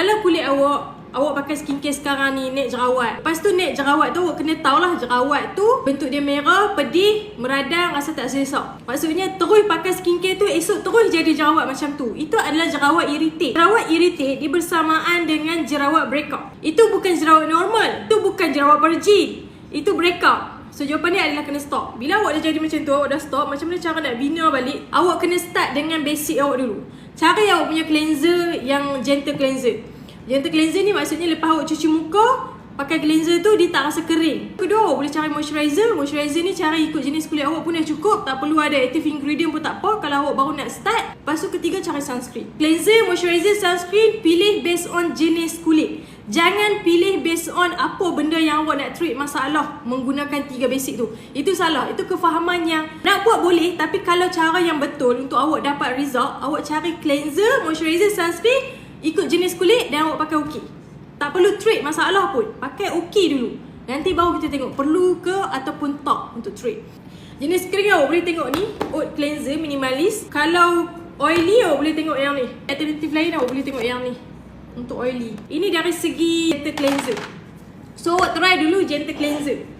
Kalau kulit awak Awak pakai skincare sekarang ni Naik jerawat. Lepas tu naik jerawat tu Awak kena tahulah jerawat tu Bentuk dia merah Pedih Meradang Rasa tak selesa Maksudnya terus pakai skincare tu Esok terus jadi jerawat macam tu. Itu adalah jerawat irritate Jerawat irritate Dia bersamaan dengan jerawat breakout Itu bukan jerawat normal Itu bukan jerawat virgin Itu breakout So jawapan dia adalah kena stop. Bila awak dah jadi macam tu Awak dah stop Macam mana cara nak bina balik? Awak kena start dengan basic awak dulu Cari awak punya cleanser Yang gentle cleanser. Gentle cleanser ni maksudnya lepas awak cuci muka Pakai cleanser tu dia tak rasa kering. Kedua boleh cari moisturizer. Moisturizer ni cara ikut jenis kulit awak pun dah cukup. Tak perlu ada active ingredient pun tak apa. Kalau awak baru nak start Lepas tu ketiga cari sunscreen. Cleanser, moisturizer, sunscreen Pilih based on jenis kulit. Jangan pilih based on apa benda yang awak nak treat masalah Menggunakan tiga basic tu. Itu salah, itu kefahaman yang Nak buat boleh Tapi kalau cara yang betul Untuk awak dapat result Awak cari cleanser, moisturizer, sunscreen Ikut jenis kulit dan awak pakai okey. Perlu treat masalah pun. Pakai okey dulu. Nanti baru kita tengok perlu ke ataupun tak untuk treat. Jenis kering awak boleh tengok ni. Oat cleanser minimalis. Kalau oily awak boleh tengok yang ni. Alternatif lain awak boleh tengok yang ni. Untuk oily. Ini dari segi gentle cleanser. So awak try dulu gentle cleanser.